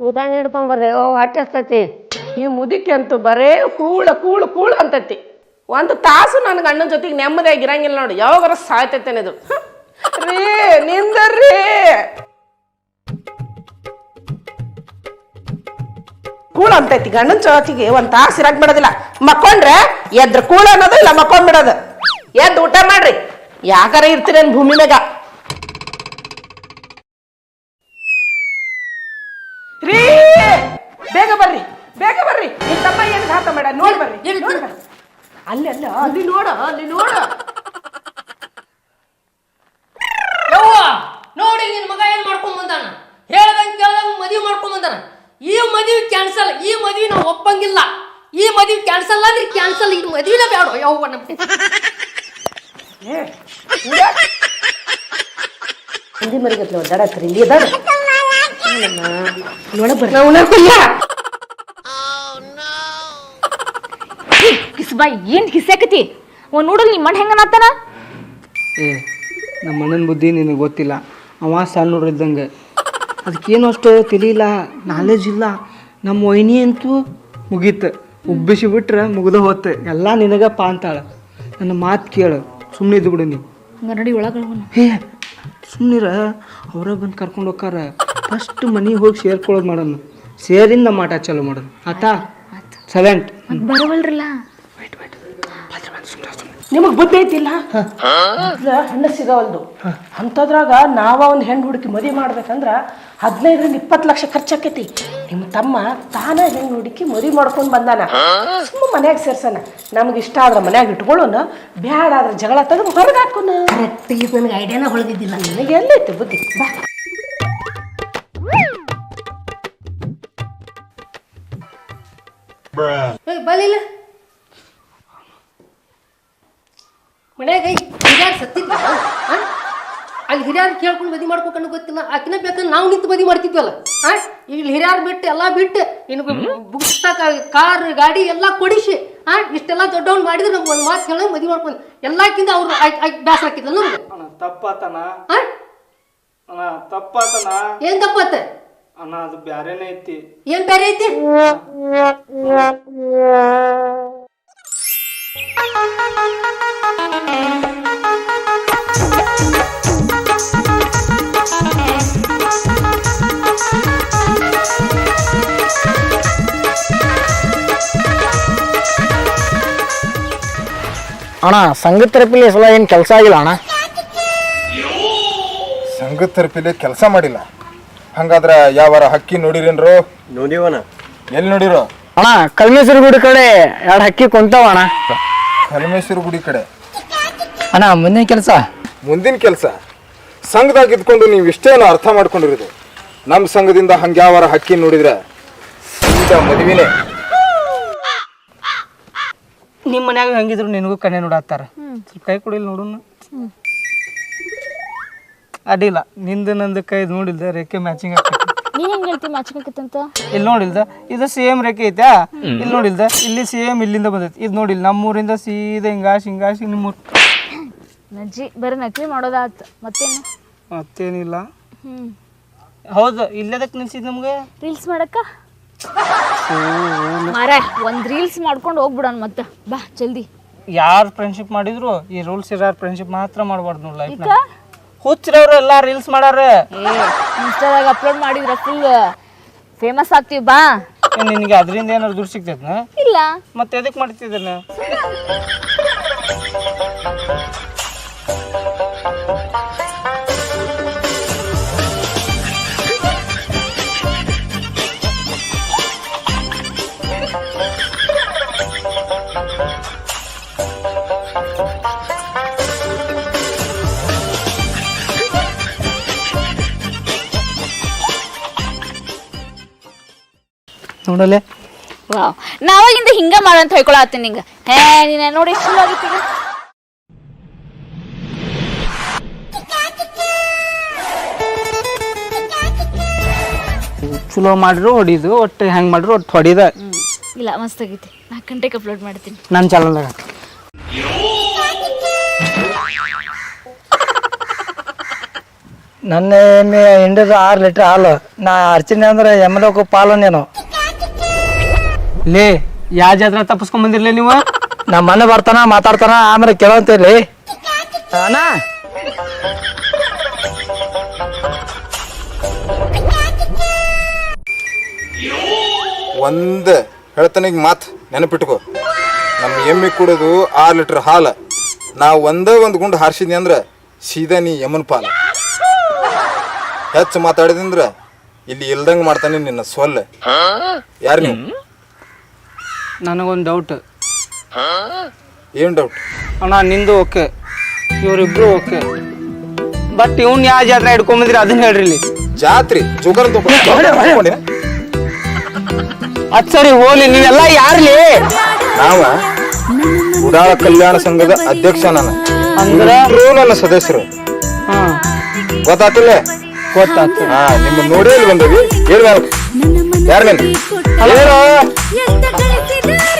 ಉದಾಹರಣೆ ಹಿಡ್ಕೊಂಬರ್ರಿ ಓ ಹಟ್ಟಿಸ್ತತಿ ಈ ಮುದಿಕೆ ಅಂತೂ ಬರೇ ಕೂಳ, ಕೂಳು ಕೂಳು ಅಂತತಿ. ಒಂದು ತಾಸು ನನ್ನ ಅಣ್ಣನ ಜೊತೆಗೆ ನೆಮ್ಮದಿಯಾಗಿ ಇರಂಗಿಲ್ಲ ನೋಡಿ. ಯಾವಾಗ ಸಾಯ್ತೈತೇನೆ ಇದು. ರೀ ನಿಂದರ್ರಿ ಕೂಳ ಅಂತೈತಿ ಗಂಡನ ಜೊತೆಗೆ ಒಂದ್ ತಾಸು ಇರಕ್ ಬಿಡೋದಿಲ್ಲ. ಮಕ್ಕೊಂಡ್ರೆ ಎದ್ರ ಕೂಳ ಅನ್ನೋದು ಇಲ್ಲ ಮಕ್ಕೊಂಡ್ಬಿಡೋದು ಎದ್ದು ಊಟ ಮಾಡ್ರಿ. ಯಾಕಾರ ಇರ್ತೀರೇನ್ ಭೂಮಿ ಮ್ಯಾಗ? ರೀ ಬೇಗ ಬರ್ರಿ ಬೇಗ ಬರ್ರಿ. ನಿಮ್ ತಮ್ಮ ಏನ್ ಘಾತ ಮಾಡ ನೋಡ್ ಬರ್ರಿ ನೋಡ್ ಬರ್ರಿ. ಅಲ್ಲಿ ಅಲ್ಲ ಅಲ್ಲಿ ನೋಡ ಅಲ್ಲಿ ನೋಡ ಯವ್ವ ನೋಡಿ ನಿನ್ ಮಗ ಏನ್ ಮಾಡ್ಕೊಂಡ್ ಬಂದಾನ ಹೇಳ್ದಂಗ್ ಕೇಳ್ದಂಗ್ ಮದ್ವಿ ಮಾಡ್ಕೊಂಡ್ ಬಂದಾನ ಈ ಮದ್ವಿ ಕ್ಯಾನ್ಸಲ್ ಈ ಮದುವೆ ನಾವು ಒಪ್ಪಂಗಿಲ್ಲ. ಈ ಮದುವೆ ಕ್ಯಾನ್ಸಲ್ ಆದ್ರೆ ಕ್ಯಾನ್ಸಲ್ ಈ ಮದುವೆನ ಬೇಡ. ಯಾವ ನಮ್ ಏ, ಹಿಂಗ? ಹಿಂದಿ ಮರಿಗತ್ಲೆ ಒದ್ದಾಡತ್ರಿ ಇಲ್ಲಿ ಅದಾರ ನೋಡ ಬರ್ರಿ. ನಾವು ಬಾಯ್ ಕಿಸ್ಬಾ ಏನ್ ಕಿಸ್ಯಾಕತಿ ಒಂದ್ ನೋಡಲ್ ನಿಮ್ಮ ಮಣ್ಣು ಹೆಂಗನತ್ತಾನ ಏ ನಮ್ಮ ಅಣ್ಣನ ಬುದ್ಧಿ ನಿನಗೆ ಗೊತ್ತಿಲ್ಲ. ಅವ ಸಣ್ಣ ಹುಡ್ರ ಇದ್ದಂಗೆ ಅದಕ್ಕೇನು ಅಷ್ಟು ತಿಳಿಯಿಲ್ಲ ನಾಲೆಜ್ ಇಲ್ಲ. ನಮ್ಮ ಒಯ್ನಿ ಅಂತೂ ಮುಗೀತು. ಉಬ್ಬಿಸಿ ಬಿಟ್ರೆ ಮುಗಿದ ಹೋತ್ತೆ ಎಲ್ಲ ನಿನಗಪ್ಪ ಅಂತಾಳ. ನನ್ನ ಮಾತು ಕೇಳು. ಸುಮ್ಮನೆ ಇದ್ದು ಬಿಡು ನೀ. ನಡಿ ಒಳಗ ಹೇ ಸುಮ್ಮನಿರ ಅವರ ಬಂದು ಕರ್ಕೊಂಡು ಹೋಗಾರ ಫಸ್ಟ್ ಮನೆಗೆ ಹೋಗಿ ಸೇರ್ಕೊಳ್ಳೋದು ಮಾಡೋಣ ಸೇರಿಂದ ಮಾಟ ಚಾಲು ಮಾಡೋದು. ಆತಾ? ಸೆವೆಂಟ್ ಬರವಲ್ರಲ್ಲ? ನಿಮಗ್ ಬುದ್ಧಿ ಐತಿಲ್ಲ? ಮೊದ್ಲ ಹೆಣ್ಣು ಸಿಗವಲ್ದು. ಅಂಥದ್ರಾಗ ನಾವ ಒಂದು ಹೆಣ್ಣು ಹುಡುಕಿ ಮದುವೆ ಮಾಡ್ಬೇಕಂದ್ರ ಹದಿನೈದರಿಂದ ಇಪ್ಪತ್ತು ಲಕ್ಷ ಖರ್ಚಾಕೈತಿ. ನಿಮ್ಮ ತಮ್ಮ ತಾನ ಹೆಂಗೆ ಹುಡುಕಿ ಮದುವೆ ಮಾಡ್ಕೊಂಡು ಬಂದಾನ? ಸುಮ್ಮ ಮನ್ಯಾಗ ಸೇರ್ಸನ ನಮ್ಗೆ ಇಷ್ಟ ಆದ್ರೆ ಮನ್ಯಾಗ ಇಟ್ಕೊಳ್ಳೋಣ ಬ್ಯಾಡ ಆದ್ರೆ ಜಗಳ ತೆಗೆದು ಹೊರಗೆ ಹಾಕೋಣ. ನನಗೆ ಐಡಿಯಾನ ಹೊಳಗಿದ್ದಿಲ್ಲ ನನಗೆ ಎಲ್ಲೈತಿ ಬುದ್ಧಿ? ಬಾ. ಬಲಿಲ್ಲ ಮನ್ಯಾಗ ಸತ್ತಿದ್ದ? ಅಲ್ಲಿ ಹಿರಿಯರು ಕೇಳ್ಕೊಂಡು ಮದಿ ಮಾಡ್ಬೇಕನ್ನೋ ಗೊತ್ತಿಲ್ಲ. ಆಕಿನ ಬೇಕಂದ್ರೆ ನಾವು ನಿಂತು ಮದಿ ಮಾಡ್ತಿದ್ವಲ್ಲ. ಆ ಈಗ ಹಿರಿಯಾರ್ ಬಿಟ್ಟು ಎಲ್ಲ ಬಿಟ್ಟು ಇನ್ನು ಬುಕ್ಸ್ತಾಕ ಕಾರ್ ಗಾಡಿ ಎಲ್ಲ ಕೊಡಿಸಿ ಆ ಇಷ್ಟೆಲ್ಲ ದೊಡ್ಡವನ್ ಮಾಡಿದ್ರೆ ನಮ್ಗೆ ಒಂದು ಮಾತು ಹೇಳ ಮದಿ ಮಾಡ್ಕೊಂಡು ಎಲ್ಲಕ್ಕಿಂತ ಅವ್ರು ಬ್ಯಾಸ ಹಾಕಿದ್ಲ್ಲ ನಮ್ಗೆ ಅಣ್ಣ ತಪ್ಪಾತನ ಆ? ಅಣ್ಣ ತಪ್ಪಾತನ ಏನ್ ತಪ್ಪಾತ? ಅಣ್ಣ ಅದು ಬ್ಯಾರೇನೇ ಐತಿ. ಏನ್ ಬೇರೆ ಐತಿ? ಅಣ್ಣ ಸಂಘ ತರಪಿಲಿ ಸಲ ಏನು ಕೆಲಸ ಆಗಿಲ್ಲ ಅಣ್ಣ? ಸಂಘ ತೆರಪಿಲಿ ಕೆಲಸ ಮಾಡಿಲ್ಲ. ಹಂಗಾದ್ರೆ ಯಾವಾರ ಹಕ್ಕಿ ನೋಡಿರೇನ್ರು? ನೋಡಿವನ ಎಲ್ಲಿ ನೋಡಿರೋ? ಅಣ್ಣ ಕಲ್ಮೇಶ್ವರ ಗುಡಿ ಕಡೆ ಎರಡು ಹಕ್ಕಿ ಕುಂತಾವ ಅಣ್ಣ. ಕಲ್ಮೇಶ್ವರ ಗುಡಿ ಕಡೆ. ಅಣ್ಣ ಮುಂದಿನ ಕೆಲಸ? ಮುಂದಿನ ಕೆಲಸ? ಸಂಘದಾಗ ಇದ್ಕೊಂಡು ನೀವು ಇಷ್ಟೇನು ಅರ್ಥ ಮಾಡ್ಕೊಂಡಿರೋದು. ನಮ್ಮ ಸಂಘದಿಂದ ಹಂಗೆ ಯಾವಾರ ಹಕ್ಕಿ ನೋಡಿದ್ರೆ ಸೀದಾ ಮದುವೆನೇ. ನಿಮ್ಮ ಮನ್ಯಾಗ ಹಂಗಿದ್ರು ನಿನಗೂ ಕಣ್ಣೆ ನೋಡತ್ತಾರ? ಸ್ವಲ್ಪ ಕೈ ಕೊಡಿಲ್ಲ ನೋಡೋಣ ಅಡ್ಡಿಲ್ಲ. ನಿಂದು ನಂದು ಕೈ ನೋಡಿಲ್ದ ರೇಖೆ ಮ್ಯಾಚಿಂಗ್ ಆಗ್ತೈತಿ. ನೀನ್ ಹೆಂಗ್ ಹೇಳ್ತಿ ಮ್ಯಾಚಿಂಗ್ ಇಲ್ಲಿ ನೋಡಿಲ್ದ? ಇದು ಸೇಮ್ ರೇಖೆ ಐತಾ ಇಲ್ಲಿ ನೋಡಿಲ್ದ? ಇಲ್ಲಿ ಸೇಮ್ ಇಲ್ಲಿಂದ ಬಂದೈತಿ. ಇದು ನೋಡಿಲ್ಲ ನಮ್ಮೂರಿಂದ ಸೀದಾ ಹಿಂಗಾಶ್ ಹಿಂಗಾಶ್ ನಿಮ್ಮೂರ್. ನಜ್ಜಿ ಬರೀ ನಕಲಿ ಮಾಡೋದಾತ್. ಮತ್ತೇನು? ಮತ್ತೇನಿಲ್ಲ. ಹ್ಮ್. ಹೌದು ಇಲ್ಲದಕ್ಕೆ ನಿಲ್ಸಿದ್ ನಮ್ಗೆ? ರೀಲ್ಸ್ ಮಾಡಕ್ಕ? ಮಾರ ಒಂದ್ ರೀಲ್ಸ್ ಮಾಡ್ಕೊಂಡು ಹೋಗ್ಬಿಡೋಣ ಮತ್ತೆ. ಬಾ ಜಲ್ದಿ. ಯಾರು ಫ್ರೆಂಡ್ಶಿಪ್ ಮಾಡಿದ್ರು ಈ ರೂಲ್ಸ್ ಇರೋ ಫ್ರೆಂಡ್ಶಿಪ್ ಮಾತ್ರ ಮಾಡಬಾರ್ದು ನೋಡಿ ಲೈಫ್ ಈಗ ಹುಚ್ಚರವ್ರು ಎಲ್ಲ ರೀಲ್ಸ್ ಮಾಡಾರ. ಇನ್ಸ್ಟಾದಾಗ ಅಪ್ಲೋಡ್ ಮಾಡಿದ್ರೆ ಫುಲ್ ಫೇಮಸ್ ಆಗ್ತೀವಿ ಬಾ. ಏನ್ ನಿನಗೆ ಅದರಿಂದ ಏನಾದ್ರು ದುಡ್ಡು ಸಿಗ್ತೈತೆ ಇಲ್ಲ. ಮತ್ತೆ ಎದಕ್ಕೆ ಮಾಡ್ತಿದ್ದೇನೆ? ನೋಡಲೆ? ವಾವ್ ನಾವಾಗಿಂದ ಹಿಂಗ ಮಾಡಂತ ಹೇಳ್ಕೊಳತ್ತೀನಿ ನಿಂಗ. ಹೇ ನೀನ ನೋಡಿ ಎಷ್ಟು ಚಲೋ ಮಾಡ್ರು ಹೊಡಿದು ಒಟ್ಟು ಹೆಂಗ್ ಮಾಡ್ರು ಒಟ್ಟು ಹೊಡಿದ. ಇಲ್ಲ ಮಸ್ತ್ ಆಗೈತಿ. ನಾಲ್ಕು ಗಂಟೆಗೆ ಅಪ್ಲೋಡ್ ಮಾಡ್ತೀನಿ. ನನ್ನ ಚಾನಲ್ದಾಗ ನನ್ನ ಎಮ್ಮೆ ಹಿಂಡದ ಆರು ಲೀಟ್ರ್ ಹಾಲು. ನಾ ಅರ್ಚನೆ ಅಂದ್ರೆ ಎಮ್ಮೆ ಪಾಲು ನೀನು ಲೇ ಯಾ ಜಾತ್ರೆ ತಪ್ಪಿಸ್ಕೊಂಡ್ ಬಂದಿರ್ಲಿ ನೀವು? ನಮ್ಮ ಮನೆ ಬರ್ತಾನ, ಮಾತಾಡ್ತಾನ, ಆಮೇಲೆ ಕೇಳಂತೇಳಿ ಒಂದು ಹೇಳ್ತಾನೆ ಈಗ ಮಾತು, ನೆನಪಿಟ್ಕೋ. ನಮ್ಮ ಎಮ್ಮಿ ಕುಡಿದು ಆರು ಲೀಟ್ರ್ ಹಾಲು. ನಾವು ಒಂದೇ ಒಂದು ಗುಂಡು ಹಾರಿಸಿದ್ನಿ ಅಂದ್ರೆ ಸೀದಾ ನೀ ಯಮನ್ ಪಾಲ. ಹೆಚ್ಚು ಮಾತಾಡಿದಂದ್ರೆ ಇಲ್ಲಿ ಇಲ್ದಂಗೆ ಮಾಡ್ತಾನೆ ನಿನ್ನ ಸೊಲ್ಲ. ಯಾರು ನೀವು? ನನಗೊಂದು ಡೌಟ್ ಏನು ಡೌಟ್ ಅಣ್ಣ ನಿಂದು ಓಕೆ ಇವರಿಬ್ರು ಓಕೆ ಬಟ್ ಇವ್ನ ಯಾವ ಜಾತ್ರೆ ಹಿಡ್ಕೊಂಬಂದಿರಿ ಅದನ್ನ ಹೇಳ್ರಿ ಇಲ್ಲಿ. ಜಾತ್ರೆ ಜೋಕರ್ ಅದ್ ಸರಿ ಹೋಲಿ ನೀವೆಲ್ಲ ಯಾರ್ಲಿ? ನಾವ ಉಡಾಳ ಕಲ್ಯಾಣ ಸಂಘದ ಅಧ್ಯಕ್ಷ ನಾನು. ಅಂದ್ರೆ? ನನ್ನ ಸದಸ್ಯರು. ಹಾ. ಗೊತ್ತಾತಿಲ್ಲ? ಗೊತ್ತಾತು. ಹಾ ನಿಮ್ಮ ನೋಡೇ ಇಲ್ಲಿ ಬಂದವಿ ಹೇಳಿ. ಯಾರು ನೀನು ಹೇಳು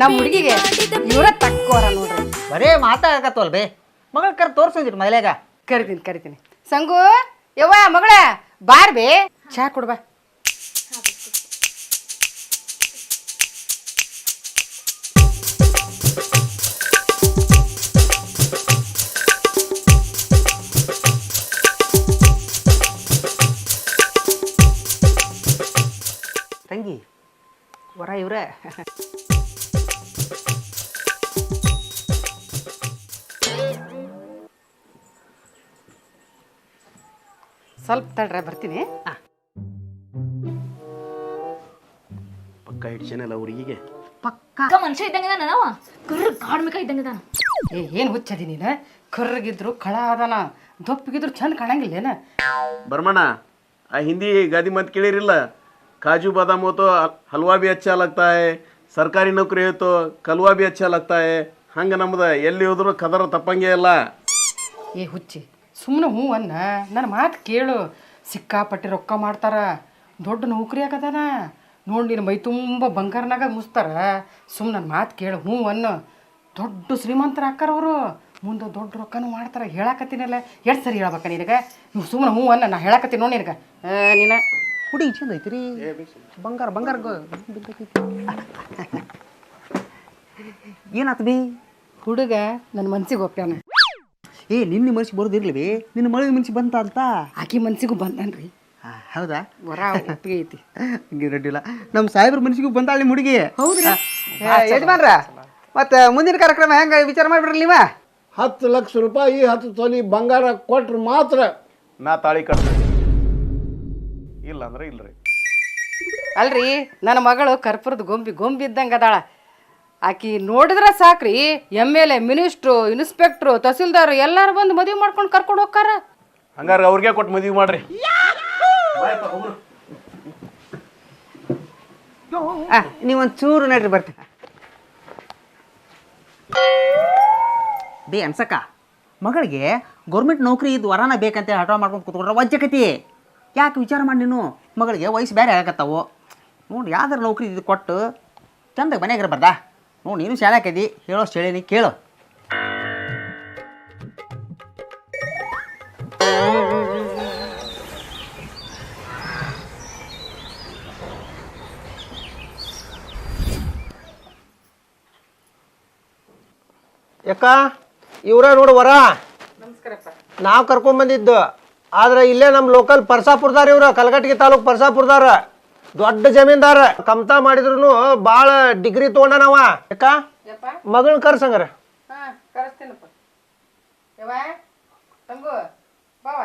ನಮ್ಮ ಹುಡುಗಿಗೆ ಇವರ ತಕ್ಕೋರ ನೋಡ್ರಿ. ಬರೇ ಮಾತಾಡಕತ್ತವಲ್ ಬೇ. ಮಗಳ ಕರ್ ತೋರ್ಸೋದಿರಿ ಮೊದಲೇಗ ಕರಿತೀನಿ ಕರಿತೀನಿ. ಸಂಗು ಯವ್ವ ಮಗಳ ಬಾರ್ಬಿ ಚಾ ಕೊಡ್ಬಾ. ತಂಗಿ. ವರ ಇವ್ರೆ. ಸ್ವಲ್ಪ ತಡ್ರೆ ಬರ್ತೀನಿ. ಪಕ್ಕ ಹಿಡ್ಸೇನಲ್ಲ ಹುಡುಗಿಗೆ ಪಕ್ಕ. ಮನುಷ್ಯ ಇದ್ದಂಗೆ ನಾವು? ಕರ್ರ ಕಾಡ್ಮಿಕ ಇದ್ದಂಗೆ ನಾನು ಏ ಏನು ಹುಚ್ಚದಿ ನೀನು? ಕರ್ರಗಿದ್ರು ಕಳ ಅದಾನ ದೊಪ್ಪಿಗಿದ್ರು ಚಂದ ಕಾಣಂಗಿಲ್ಲೇನ? ಬರ್ಮಣ್ಣ ಆ ಹಿಂದಿ ಗಾದಿ ಮತ್ ಕೇಳಿರಿಲ್ಲ? काजू बादाम हो तो हलवा भी अच्छा लगता है ಸರ್ಕಾರಿ ನೌಕರಿ हो तो ಕಲ್ವಾ भी अच्छा लगता है ಹಂಗೆ ನಮ್ದು ಎಲ್ಲಿ ಹೋದ್ರು ಕದರ ತಪ್ಪಂಗೆ ಇಲ್ಲ ಏ ಹುಚ್ಚಿ ಸುಮ್ಮನೆ ಹ್ಞೂ ಅನ್ನ ನನ್ನ ಮಾತು ಕೇಳು ಸಿಕ್ಕಾಪಟ್ಟೆ ರೊಕ್ಕ ಮಾಡ್ತಾರ ದೊಡ್ಡ ನೌಕರಿ ಆಗದಾನ ನೋಡಿ ನಿನ್ನ ಮೈ ತುಂಬ ಬಂಗಾರನಾಗ ಮುಸ್ತಾರ ಸುಮ್ಮನೆ ನನ್ನ ಮಾತು ಕೇಳು ಹ್ಞೂ ಅನ್ನು ದೊಡ್ಡ ಶ್ರೀಮಂತರ ಅಕ್ಕಾರ ಅವರು ಮುಂದೆ ದೊಡ್ಡ ರೊಕ್ಕನೂ ಮಾಡ್ತಾರ ಹೇಳಾಕತ್ತೀನಲ್ಲ ಎಷ್ಟು ಸರಿ ಹೇಳ್ಬೇಕ ನಿನಗೆ ನೀವು ಸುಮ್ಮನೆ ಹ್ಞೂ ಅನ್ನ ನಾ ಹೇಳಾಕತ್ತೀನಿ ನೋಡಿ ನಿನಗೆ ನೀನ ಹುಡುಗಿ ಚಂದ ಐತ್ರಿ ಬಂಗಾರ ಬಂಗಾರ ಏನಾತ್ ಬಿ ಹುಡುಗ ನನ್ನ ಮನ್ಸಿಗೆ ಒಪ್ಪ್ಯಾನ ಏ ನಿನ್ನ ಮನ್ಸಿ ಬರೋದಿರ್ಲಿ ಬಿ ನಿನ್ನ ಮಳೆ ಮನ್ಸಿಗೆ ಬಂತ ಅಂತ ಆಕಿ ಮನ್ಸಿಗೂ ಬಂದನ್ರಿ. ಹೌದಾ? ವರ ಒಪ್ಪಿಗೆ ಐತಿ. ಗಿರಡ್ಡಿಲ್ಲ ನಮ್ಮ ಸಾಹೇಬ್ರ ಮನ್ಸಿಗೂ ಬಂದಾಳಿ ಹುಡುಗಿ. ಹೌದ್ರಿ. ಯಜಮಾನ್ರ ಮತ್ತೆ ಮುಂದಿನ ಕಾರ್ಯಕ್ರಮ ಹೆಂಗ ವಿಚಾರ ಮಾಡ್ಬಿಡ್ರಿ ನೀವ? ಹತ್ತು ಲಕ್ಷ ರೂಪಾಯಿ ಹತ್ತು ತೊಲಿ ಬಂಗಾರ ಕೊಟ್ರೆ ಮಾತ್ರ ನಾ ತಾಳಿ ಕಟ್ತೀನಿ. ಅಂದ್ರೆ ಇಲ್ರಿ. ಅಲ್ರಿ ನನ್ನ ಮಗಳು ಕರ್ಪುರದ ಗೊಂಬಿ ಗೊಂಬಿ ಇದ್ದಂಗೆ ಅದಾಳ. ಆಕಿ ನೋಡಿದ್ರೆ ಸಾಕ್ರಿ M L A ministers inspectors tahsildar ಎಲ್ಲಾರು ಬಂದು ಮದುವೆ ಮಾಡ್ಕೊಂಡು ಕರ್ಕೊಂಡು ಹೋಗ್ತಾರ ಹಂಗಾರೆ ಅವ್ರಿಗೆ ಕೊಟ್ಟು ಮದುವೆ ಮಾಡ್ರಿ. ನೀವೊಂದು ಚೂರು ನಡ್ರಿ ಬರ್ತೀನಿ. ಬೇ ಅನ್ಸಕ್ಕ ಮಗಳಿಗೆ ಗೌರ್ಮೆಂಟ್ ನೌಕರಿ ಇದು ವರಾನ ಬೇಕಂತ ಹಠ ಮಾಡ್ಕೊಂಡು ಕೂತ್ಕೊಂಡ್ರೆ ವಜ್ಜಕತಿ. ಯಾಕೆ ವಿಚಾರ ಮಾಡಿ ನೀನು? ಮಗಳಿಗೆ ವಯಸ್ಸು ಬೇರೆ ಆಗತ್ತವು. ನೋಡಿ ಯಾವ್ದಾರು ನೌಕರಿ ಇದು ಕೊಟ್ಟು ಚಂದ ಮನೆಗೆ ಇರಬಾರ್ದ? ನೋಡಿ ನೀನು ಶಾಲೆ ಹಾಕಿದಿ ಹೇಳೋಷ್ಟು ಹೇಳೀನಿ ಕೇಳು. ಯಾಕ? ಇವ್ರ ನೋಡು ವರ. ನಾವು ಕರ್ಕೊಂಬಂದಿದ್ದು ಆದ್ರೆ ಇಲ್ಲೇ ನಮ್ಮ ಲೋಕಲ್ ಪರ್ಸಾಪುರದಾರ ಇವ್ರ ಕಲಗಟ್ಟಿಗೆ ತಾಲೂಕ್ ಪರ್ಸಾಪುರದಾರ. ದೊಡ್ಡ ಜಮೀನ್ದಾರ. ಕಮತಾ ಮಾಡಿದ್ರು ಭಾಳ ಡಿಗ್ರಿ ತೊಗೊಂಡನವ ಮಗಳ ಮಗಳನ್ನ ಕರ್ಸಂಗಾರ ಹಾಂ ಕರೆಸ್ತೇನಪ್ಪ. ಯವ್ವ ತಂಗು ಬಾವ.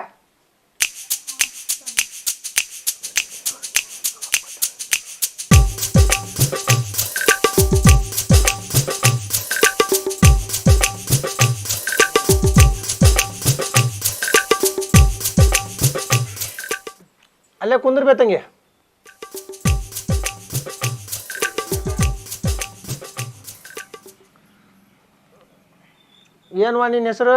ಅಲ್ಲೇ ಕುಂದ್ರಬೇತಂಗೆ ಏನ್ವಾ ನಿನ್ನ ಹೆಸರು?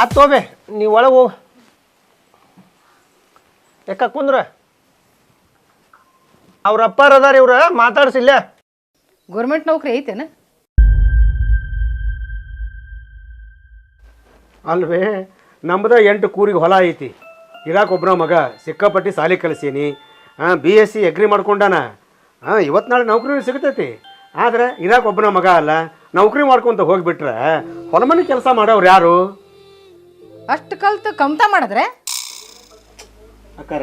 ಆತ್ ತೋಬೆ ನೀವು ಒಳಗೆ ಹೋಗ. ಯಾಕ ಕುಂದ್ರ? ಅವ್ರ ಅಪ್ಪಾರ ಅದಾರ ಇವ್ರ ಮಾತಾಡ್ಸಿಲ್ಲ ಗೌರ್ಮೆಂಟ್ ನೌಕರಿ ಐತೇನ? ಅಲ್ವೇ ನಮ್ದ ಎಂಟು ಕೂರಿಗೆ ಹೊಲ ಐತಿ. ಇರಾಕ್ ಒಬ್ಬನ ಮಗ ಸಿಕ್ಕಾಪಟ್ಟಿ ಸಾಲಿ ಕಲಿಸೀನಿ. ಹಾಂ ಬಿ ಎಸ್ ಸಿ ಅಗ್ರಿ ಮಾಡ್ಕೊಂಡಾನ. ಹಾಂ ಇವತ್ತು ನಾಳೆ ನೌಕರಿ ಸಿಗ್ತೈತಿ. ಆದ್ರೆ ಇರಾಕ್ ಒಬ್ಬನ ಮಗ ಅಲ್ಲ ನೌಕರಿ ಮಾಡ್ಕೊಂತ ಹೋಗ್ಬಿಟ್ರೆ ಹೊಲಮನೆ ಕೆಲಸ ಮಾಡೋರು ಯಾರು? ಅಷ್ಟು ಕಲ್ತು ಕಮ್ತಾ ಮಾಡಿದ್ರೆ? ಅಕ್ಕಾರ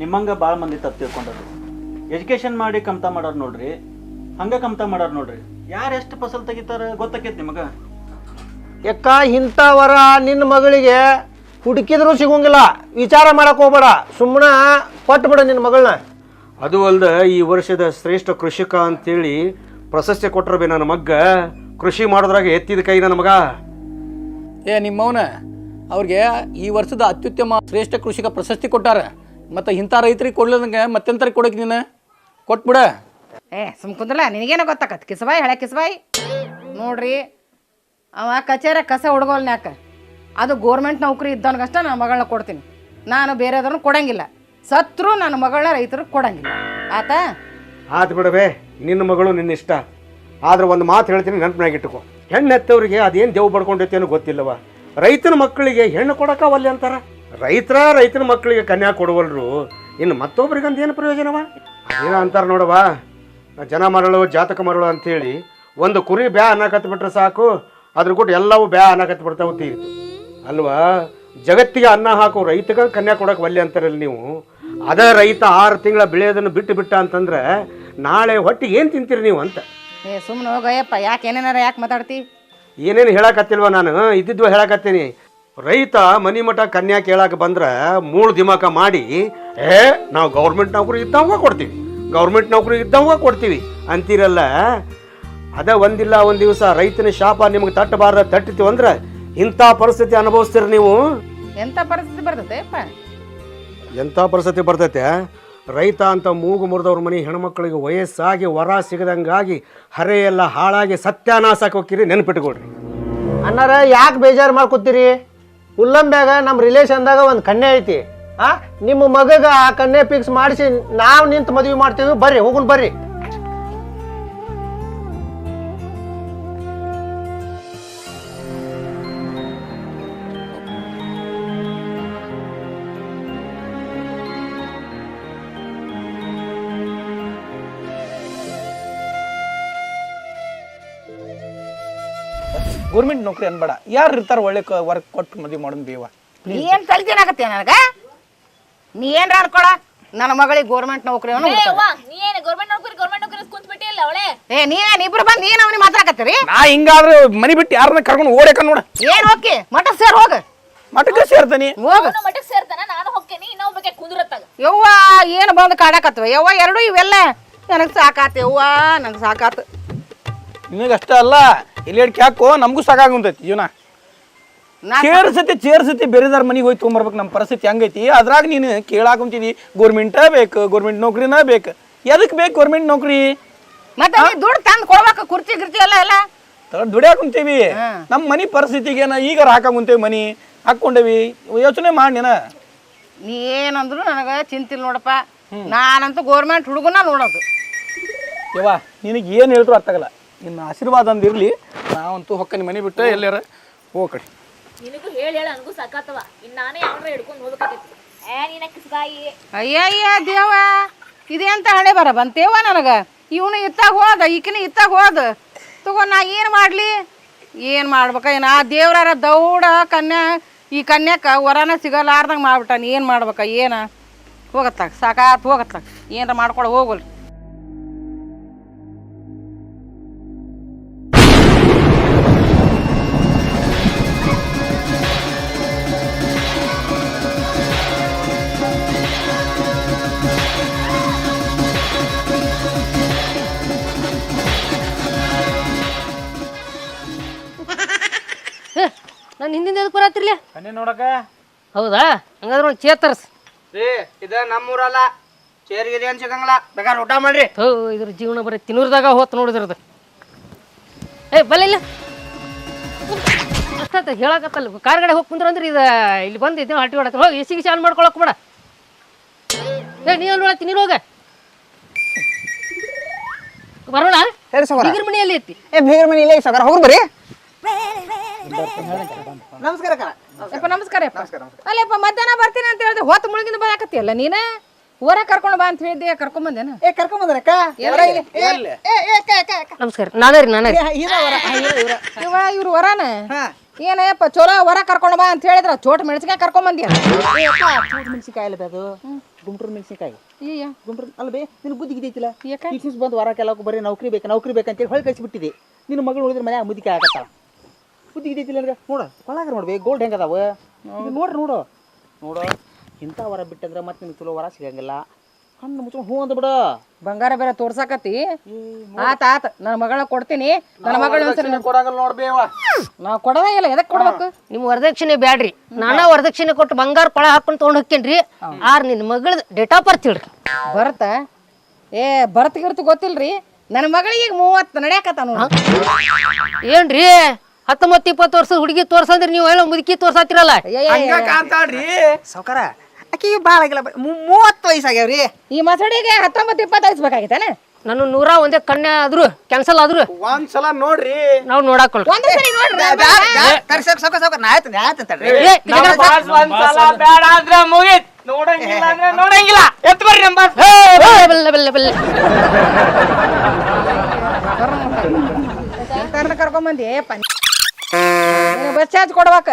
ನಿಮ್ಮಂಗ ಭಾಳ ಮಂದಿ ತಪ್ಪು ತಿಳ್ಕೊಂಡರು. ಎಜುಕೇಶನ್ ಮಾಡಿ ಕಮ್ತಾ ಮಾಡೋರು ನೋಡ್ರಿ ಹಂಗ ಕಮ್ತಾ ಮಾಡೋರು ನೋಡ್ರಿ. ಯಾರು ಎಷ್ಟು ಫಸಲ್ ತೆಗಿತಾರ ಗೊತ್ತಾಕೈತಿ ನಿಮಗೆ? ಎಕ್ಕ ಇಂಥವರ ನಿನ್ನ ಮಗಳಿಗೆ ಹುಡುಕಿದ್ರು ಸಿಗೋಂಗಿಲ್ಲ ವಿಚಾರ ಮಾಡಕ್ ಹೋಗ್ಬೇಡ ಸುಮ್ಮನೆ ಕೊಟ್ಬಿಡ ನಿನ್ನ ಮಗಳನ್ನ ಅದು ಅಲ್ದ ಈ ವರ್ಷದ ಶ್ರೇಷ್ಠ ಕೃಷಿಕ ಅಂತೇಳಿ ಪ್ರಶಸ್ತಿ ಕೊಟ್ಟರು ಬಿ ನನ್ನ ಮಗ್ಗ ಕೃಷಿ ಮಾಡೋದ್ರಾಗ ಎತ್ತಿದ ಕೈ ನನ್ನ ಮಗ. ಏ ನಿಮ್ಮವನ ಅವ್ರಿಗೆ ಈ ವರ್ಷದ ಅತ್ಯುತ್ತಮ ಶ್ರೇಷ್ಠ ಕೃಷಿಕ ಪ್ರಶಸ್ತಿ ಕೊಟ್ಟಾರ. ಮತ್ತು ಇಂಥ ರೈತರಿಗೆ ಕೊಡ್ಲದಂಗೆ ಮತ್ತೆಂತರಿಗೆ ಕೊಡಕ್ಕೆ ನೀನು? ಕೊಟ್ಬಿಡ. ಏ ಸುಮ್ ಕುಂದ್ರಲ್ಲ ನಿನಗೇನೋ ಗೊತ್ತಾಕತ್. ಕಿಸಬಾಯಿ ಹಳೆ ಕಿಸಬಾಯಿ. ನೋಡ್ರಿ ಅವ ಕಚೇರ ಕಸ ಹುಡ್ಗೋಲ್ನ್ಯಾಕ ಅದು ಗೋರ್ಮೆಂಟ್ ನೌಕರಿ ಇದ್ದವನಿಗಷ್ಟ ನನ್ನ ಮಗಳನ್ನ ಕೊಡ್ತೀನಿ. ನಾನು ಬೇರೆದವ್ರನ್ನ ಕೊಡಂಗಿಲ್ಲ. ಸತ್ರು ನನ್ನ ಮಗಳನ್ನ ರೈತರು ಕೊಡಂಗಿಲ್ಲ. ಆತ? ಆತು ಬಿಡವೆ ನಿನ್ನ ಮಗಳು ನಿನ್ನ ಇಷ್ಟ. ಆದ್ರೆ ಒಂದು ಮಾತು ಹೇಳ್ತೀನಿ ನೆನಪಿನಾಗ ಇಟ್ಟುಕೋ ಹೆಣ್ಣು ಹೆತ್ತವ್ರಿಗೆ ಅದೇನು ದೇವ್ ಬಡ್ಕೊಂಡೈತೆ ಅನ್ನೋ ಗೊತ್ತಿಲ್ಲವ. ರೈತನ ಮಕ್ಕಳಿಗೆ ಹೆಣ್ಣು ಕೊಡಕ ಒಲ್ಲೆ ಅಂತಾರ? ರೈತರ ರೈತನ ಮಕ್ಕಳಿಗೆ ಕನ್ಯಾ ಕೊಡುವಲ್ರು ಇನ್ನು ಮತ್ತೊಬ್ರಿಗಂತ ಏನು ಪ್ರಯೋಜನವ? ಅದೇನೋ ಅಂತಾರೆ ನೋಡವ ಜನ ಮರಳು ಜಾತಕ ಮರಳು ಅಂಥೇಳಿ ಒಂದು ಕುರಿ ಬ್ಯಾ ಅನ್ನಕತ್ ಬಿಟ್ರೆ ಸಾಕು ಅದ್ರ ಕೂಡ ಎಲ್ಲವೂ ಬ್ಯಾ ಅನ್ನಕತ್ ಬಿಡ್ತಾವ ತೀರಿತು. ಅಲ್ವಾ? ಜಗತ್ತಿಗೆ ಅನ್ನ ಹಾಕು ರೈತಗ ಕನ್ಯಾ ಕೊಡಕ್ಕೆ ಒಲ್ಲೆ ಅಂತಾರಲ್ಲ ನೀವು. ಅದೇ ರೈತ ಆರು ತಿಂಗಳ ಬೆಳೆಯೋದನ್ನು ಬಿಟ್ಟು ಬಿಟ್ಟ ಅಂತಂದ್ರೆ ನಾಳೆ ಹೊಟ್ಟಿಗೆ ಏನು ತಿಂತೀರಿ ನೀವು ಅಂತ. ಏ ಸುಮ್ಮನೆ ಹೋಗಯ್ಯಪ್ಪ ಯಾಕೆ ಏನೇನಾರ ಯಾಕೆ ಮಾತಾಡ್ತಿ? ಏನೇನು ಹೇಳಕತ್ತಿಲ್ವ ನಾನು? ಇದ್ದಿದ್ವ ಹೇಳಕತ್ತೀನಿ. ರೈತ ಮನಿ ಮಠ ಕನ್ಯಾ ಕೇಳಕ್ಕೆ ಬಂದ್ರೆ ಮೂಳು ದಿಮಾಕ ಮಾಡಿ ಏ ನಾವು ಗೌರ್ಮೆಂಟ್ ನೌಕರಿ ಇದ್ದಂಗೆ ಕೊಡ್ತೀವಿ ಗೌರ್ಮೆಂಟ್ ನೌಕರಿ ಇದ್ದಂಗೆ ಕೊಡ್ತೀವಿ ಅಂತೀರಲ್ಲ. ಅದ ಒಂದಿಲ್ಲ ಒಂದು ದಿವಸ ರೈತನ ಶಾಪ ನಿಮ್ಗೆ ತಟ್ಟಬಾರ್ದ ತಟ್ಟಿತು ಅಂದ್ರೆ ಇಂಥ ಪರಿಸ್ಥಿತಿ ಅನುಭವಿಸ್ತೀರಿ ನೀವು? ಎಂಥ ಪರಿಸ್ಥಿತಿ ಬರ್ತದೆ ಎಂತ ಎಂಥ ಪರಿಸ್ಥಿತಿ ಬರ್ತೈತೆ? ರೈತ ಅಂತ ಮೂಗು ಮುರಿದವ್ರ ಮನೆ ಹೆಣ್ಮಕ್ಳಿಗೆ ವಯಸ್ಸಾಗಿ ವರ ಸಿಗದಂಗಾಗಿ ಹರೆ ಎಲ್ಲ ಹಾಳಾಗಿ ಸತ್ಯಾನಾಶಕ್ಕೆ ಹೋಗ್ತೀರಿ ನೆನ್ಪಿಟ್ಕೊಡ್ರಿ ಅನ್ನಾರ ಯಾಕೆ ಬೇಜಾರು ಮಾಡ್ಕೊತೀರಿ? ಉಲ್ಲಂಬ್ಯಾಗ ನಮ್ಮ ರಿಲೇಷನ್ದಾಗ ಒಂದು ಕನ್ಯೆ ಐತಿ. ಆ, ನಿಮ್ಮ ಮಗಗ ಆ ಕನ್ಯೆ ಫಿಕ್ಸ್ ಮಾಡಿಸಿ, ನಾವು ನಿಂತು ಮದುವೆ ಮಾಡ್ತೀವಿ ಬರ್ರಿ, ಹೋಗುನ್ ಬರ್ರಿ. ಗೌರ್ಮೆಂಟ್ ನೌಕರಿ ಅನ್ಬೇಡ. ಯಾರು ಇರ್ತಾರ ಒಳ್ಳೆ ವರ್ಕ್ ಕೊಟ್ಟು ಮದುವೆ ಮಾಡೋಣ ಬೇವ. ನೀ ಏನು ತಲೆತೇನಾಗತ್ತೆ ನನಗ? ನೀ ಏನ್ರ ಅನ್ಕೊಳ ನನ್ನ ಮಗಳಿಗೆ ಗೌರ್ಮೆಂಟ್ ನೌಕರಿ ಅವನು ನೀ ಏನು ಗೌರ್ಮೆಂಟ್ ನೌಕರಿ ಗೌರ್ಮೆಂಟ್ ನೌಕರಿ ಕುಂತ ಬಿಟ್ಟಿಲ್ಲ ಅವಳೆ? ಏ ನೀವೇನ್ ಇಬ್ರು ಬಂದು ಏನ್ ಅವನಿಗೆ ಮಾತಾಡಕತ್ತೀರಿ? ನಾ ಹಿಂಗಾದ್ರೆ ಮನಿ ಬಿಟ್ಟು ಯಾರನ್ನ ಕರ್ಕೊಂಡು ಓಡಕ ನೋಡ. ಏನ್ ಹೋಗಿ? ಮಠ ಸೇರ್ ಹೋಗ. ಮಠಕ್ಕೆ ಸೇರ್ತಾನೆ. ಹೋಗ. ಮಠಕ್ಕೆ ಸೇರ್ತಾನ ನಾನು ಹೋಗ್ತೇನೆ ಇನ್ನೊಬ್ಬ ಬಗ್ಗೆ ಕುಂದ್ರತ್ತಾಗ. ಯವ್ವ ಏನು ಬಂದು ಕಾಡಕತ್ವ? ಯವ್ವ ಎರಡು ಇವೆಲ್ಲ. ನನಗೆ ಸಾಕಾತ ಯವ್ವ ನಂಗೆ ಸಾಕಾತ. ನಿನಗೆ ಅಷ್ಟೇ ಅಲ್ಲ ಇಲ್ಲಿ ಹಾಕೋ ನಮಗೂ ಸಾಕಾಗುಂತೈತಿ ಜೀವನ. ಚೇರ್ ಸತಿ ಚೇರ್ ಸತಿ ಬೇರೆದಾರ ಮನೆಗೆ ಹೋಗಿ ತೊಗೊಂಬರ್ಬೇಕು ನಮ್ಮ ಪರಿಸ್ಥಿತಿ ಹೆಂಗೈತಿ. ಅದ್ರಾಗ ನೀನು ಕೇಳಾಕೊಂತೀನಿ ಗೋರ್ಮೆಂಟ ಬೇಕು ಗೋರ್ಮೆಂಟ್ ನೌಕರಿನ ಬೇಕು. ಎದಕ್ಕೆ ಬೇಕು ಗೋರ್ಮೆಂಟ್ ನೌಕರಿ? ಮತ್ತೆ ದುಡ್ಡು ತಂದು ಕೊಡ್ಬೇಕು ಕುರ್ಚಿ ಗಿರ್ಚಿ ಎಲ್ಲ ಎಲ್ಲ? ದುಡಿಯಾಕುಂತೀವಿ ನಮ್ಮ ಮನೆ ಪರಿಸ್ಥಿತಿಗೆ ನಾ ಈಗ ಹಾಕಾಕುಂತೇವಿ ಮನಿ ಹಾಕ್ಕೊಂಡೇವಿ. ಯೋಚನೆ ಮಾಡಿ ನೀನ. ನೀ ಏನಂದ್ರು ನನಗೆ ಚಿಂತಿಲ್ಲ ನೋಡಪ್ಪ. ನಾನಂತೂ ಗೋರ್ಮೆಂಟ್ ಹುಡುಗನ ನೋಡೋದು. ಯವ್ವ ನಿನಗೆ ಏನು ಹೇಳಿದ್ರು ಅತ್ತಾಗಲ್ಲ ನಿನ್ನ ಆಶೀರ್ವಾದ ಅಂದಿರ್ಲಿ ನಾವಂತೂ ಹೊಕ್ಕನಿ ಮನೆ ಬಿಟ್ಟು ಎಲ್ಲಾರ ಹೋಗ ಕಡೆ. ನಿನಗೂ ಹೇಳಿ ಹೇಳಿ ನನಗೂ ಸಾಕಾತವ. ಇನ್ನು ನಾನೇ ಯಾವ್ದಾರ ಹಿಡ್ಕೊಂಡು ಹೋಗ್ಬೇಕಾಗೈತಿ. ಏ ನೀನ ಕಿಸ್ಬಾಯಿ ಅಯ್ಯಯ್ಯ ದೇವ ಇದೆಂತ ಹಣೆ ಬರ ಬಂತೇವ ನನಗೆ? ಇವನು ಇತ್ತಾಗ ಹೋದ ಈಕಿನ ಇತ್ತಾಗ ಹೋದ. ತಗೋ ನಾ ಏನು ಮಾಡಲಿ? ಏನು ಮಾಡ್ಬೇಕ ಏನು? ಆ ದೇವ್ರಾರ ದೌಡ ಕನ್ಯಾ ಈ ಕನ್ಯಾಕ ವರನ ಸಿಗಲಾರ್ದಂಗೆ ಮಾಡ್ಬಿಟ್ಟಾನ. ಏನು ಮಾಡ್ಬೇಕ ಏನ? ಹೋಗತ್ತಾಗ ಸಾಕಾತ್ ಹೋಗತ್ತಾಗ. ಏನಾರ ಮಾಡ್ಕೊಳ ಹೋಗಲ್ರಿ ಬರತ್ತಿರ್ಲಿ ಕನ್ಯೆ ನೋಡಕ? ಹೌದಾ? ಹಂಗಾದ್ರೆ ಒಂದು ಚೇತರ್ಸ್ ರೀ ಇದ ನಮ್ಮೂರಲ್ಲ. ಚೇರ್ಗಿದೆ ಏನ್ ಸಿಗಂಗಿಲ್ಲ. ಬೇಕಾದ್ರೆ ಊಟ ಮಾಡ್ರಿ. ಹೋ ಇದ್ರ ಜೀವನ ಬರೀ ತಿನ್ನೂರ್ದಾಗ ಹೋತ್ ನೋಡಿದ್ರದ ಏ ಬಲ್ಲ ಇಲ್ಲ. ಹೇಳಕತ್ತಲ್ಲ. ಕಾರ್ ಗಾಡಿ ಹೋಗಿ ಕುಂದ್ರ ಅಂದ್ರೆ ಇದು ಇಲ್ಲಿ ಬಂದು ಇದ್ದೇವೆ ಹಟ್ಟಿ ಹೊಡತ್ತ. ಹೋಗಿ ಎಸಿಗೆ ಚಾನ್ ಮಾಡ್ಕೊಳಕ್ ಬೇಡ. ಏ ನೀ ಅಲ್ಲಿ ನೀನು ಹೋಗ. ಬರೋಣ? ಬೀಗರ್ ಸೌಕರ ಮನೆಯಲ್ಲಿ ಐತಿ. ಏ ಬೀಗರ್ ಮನೆ ಇಲ್ಲೇ ಸಗರ ಹೋಗ್ರಿ ಬರ್ರಿ. ನಮಸ್ಕಾರ ಅಕ್ಕ. ಯಪ್ಪ ನಮಸ್ಕಾರ ಯಪ್ಪ ಅಲ್ಲಪ್ಪ ಮಧ್ಯಾಹ್ನ ಬರ್ತೀನಿ ಅಂತ ಹೇಳಿದ್ರೆ ಹೊತ್ತು ಮುಳುಗಿಂದ ಬರಾಕತ್ತಿಯಲ್ಲ ನೀನ? ಊರ ಕರ್ಕೊಂಡು ಬಾ ಅಂತ ಹೇಳಿದ್ದೆ ಕರ್ಕೊಂಡ್ ಬಂದೇನ? ಏ ಕರ್ಕೊಂಡ್ ಬಂದ್ರಕ್ಕ ನಮಸ್ಕಾರ. ನಾನೇ ರೀ ನಾನೇ ರೀ ಇವ ಇವ್ರು ವರಾನ ಏನಪ್ಪ ಚಲೋ ಹೊರ ಕರ್ಕೊಂಡು ಬಾ ಅಂತ ಹೇಳಿದ್ರ ಚೋಟ್ ಮೆಣಸಿನ್ಕಾಯಿ ಕರ್ಕೊಂಡ್ ಬಂದಿಯ? ಮೆಣಸಿಕಾಯಿ ಅಲ್ಲ ಅದು. ಗುಂಟ್ರ ಮೆಣಸಿಕಾಯಿ ಅಯ್ಯ ಗುಂಟ್ರ ಅಲ್ಲ ಬೇ ನಿನ್ ಬುದ್ಧಿ ಗಿದೈತಿಲ್ಲ ಯಾಕ? ಟೀಚರ್ಸ್ ಬಂದು ವಾರ ಕೆಲವು ಬರೀ ನೌಕರಿ ಬೇಕು ನೌಕರಿ ಬೇಕಂತೇಳಿ ಹೊಳ್ ಕಳಿಸ್ಬಿಟ್ಟಿದೆ ನಿನ್ನ ಮಗಳು ಉಳಿದ್ರೆ ಮನ್ಯಾಗ ಮುದಿಕೆ ಆಗತ್ತಾಳ. ಬುದ್ಧಿ ಇದೈತಿಲ್ಲ ಅಂದ್ರೆ? ನೋಡು ಒಳಗ ನೋಡ್ಬೇ ಗೋಲ್ಡ್ ಹೆಂಗದಾವ ಅದಾವ? ನೋಡ್ರಿ ನೋಡು. ನೋಡು. ಇಂಥ ವರ ಬಿಟ್ಟಂದ್ರೆ ಮತ್ತೆ ನಿಮ್ಗೆ ಚಲೋ ವರ ಸಿಗಂಗಿಲ್ಲ. ಹಣ್ಣು ಮುಚ್ಕೊಂಡು ಹೂ ಅಂದ್ಬಿಡ. ಬಂಗಾರ ಬೇರೆ ತೋರ್ಸಾಕತ್ತಿ. ಆತ ಆತ ನನ್ನ ಮಗಳ ಕೊಡ್ತೀನಿ. ನನ್ನ ಮಗಳ ಕೊಡಂಗಲ್ಲ ನೋಡ್ಬೇವ ನಾವು ಕೊಡೋದೇ ಇಲ್ಲ ಎದಕ್ ಕೊಡ್ಬೇಕು? ನಿಮ್ ವರದಕ್ಷಿಣೆ ಬ್ಯಾಡ್ರಿ. ನಾನ ವರದಕ್ಷಿಣೆ ಕೊಟ್ಟು ಬಂಗಾರ ಕೊಳ ಹಾಕೊಂಡು ತಗೊಂಡ್ ಹೋಗ್ತೇನ್ರಿ. ಆರ್ ನಿನ್ನ ಮಗಳ ಡೇಟ್ ಆಫ್ ಬರ್ತ್ ಹೇಳ್ರಿ. ಬರತ್ತ ಏ ಬರ್ತ್ ಗಿರ್ತ ಗೊತ್ತಿಲ್ರಿ? ನನ್ನ ಮಗಳಿಗೆ ಈಗ ಮೂವತ್ತು ನಡೆಯಕತ್ತಾನು ಏನ್ರಿ? ಹತ್ತೊಂಬತ್ತು ಇಪ್ಪತ್ತು ವರ್ಷದ ಹುಡುಗಿ ತೋರ್ಸಂದ್ರೆ ನೀವು ಹೇಳೋ ಮುದುಕಿ ತೋರ್ಸಾತಿರಲ್ಲ? ಸೌಕರ ಆಕಿಗೆ ಭಾಳ ಆಗಿಲ್ಲ ಮೂವತ್ತು ವಯಸ್ಸಾಗ್ಯಾವ್ರಿ. ಈ ಮಸಡಿಗೆ ಹತ್ತೊಂಬತ್ತು ಇಪ್ಪತ್ತು ಹಚ್ಬೇಕಾಗಿತ್ತಾನೆ ನಾನು ನೂರ ಒಂದೇ ಕಣ್ಣೆ ಆದ್ರು ಕ್ಯಾನ್ಸಲ್ ಆದ್ರು. ಒಂದ್ಸಲ ನೋಡ್ರಿ. ನಾವು ನೋಡಾಕೊಳ್ಳಿ ಬೇಡ ಅಂದ್ರೆ ಮುಗಿತ್. ನೋಡಂಗಿಲ್ಲ ಅಂದ್ರೆ ನೋಡಂಗಿಲ್ಲ. ಎತ್ ಬರ್ರಿ ನಮ್ಮ ಬಸ್. ಏ, ಬಲ್ಲ, ಬಲ್ಲ, ಬಲ್ಲ. ಕರ್ಕೊಂಡ್ ಬಂದಿ. ಬಸ್ ಚಾರ್ಜ್ ಕೊಡ್ಬೇಕ.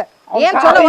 ಏನ್ ಚಲೋ